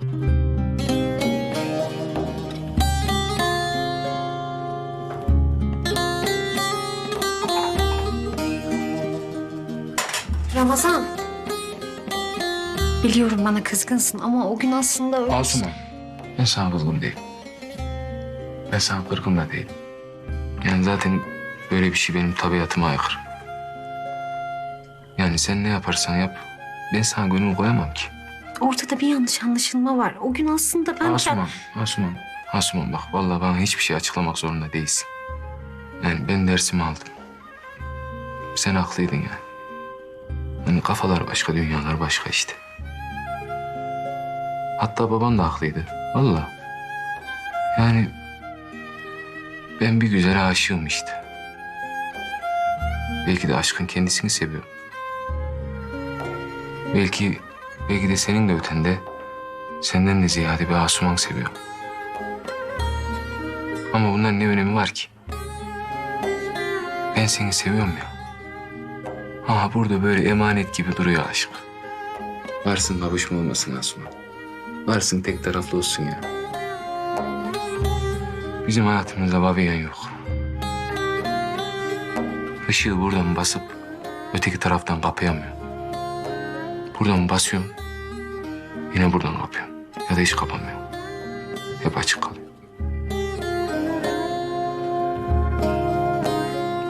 Ramazan. Biliyorum bana kızgınsın ama o gün aslında öyle... Asuman. Ben sana kızgın değilim. Ben sana kırgın da değilim. Yani zaten böyle bir şey benim tabiatıma aykırı. Yani sen ne yaparsan yap, ben sana gönül koyamam ki. Ortada bir yanlış anlaşılma var. O gün aslında ben... Asuman, Asuman, Asuman bak vallahi bana hiçbir şey açıklamak zorunda değilsin. Yani ben dersimi aldım. Sen haklıydın yani. Hani kafalar başka, dünyalar başka işte. Hatta baban da haklıydı. Vallahi. Yani ben bir güzele aşığım işte. Belki de aşkın kendisini seviyor. Belki, belki de senin de ötende Senden de ziyade bir Asuman seviyor. Ama bunların ne önemi var ki? Ben seni seviyorum ya. Ama burada böyle emanet gibi duruyor aşk. Varsın kavuşma olmasın Asuman. Varsın tek taraflı olsun ya. Bizim hayatımızda babiyen yok. Işığı buradan basıp öteki taraftan kapayamıyor. Buradan basıyorum. Yine buradan kapıyorum. Ya da hiç kapamıyor. Hep açık kalıyor.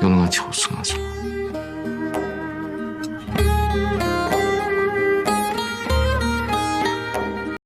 Yolun açık olsun Azra.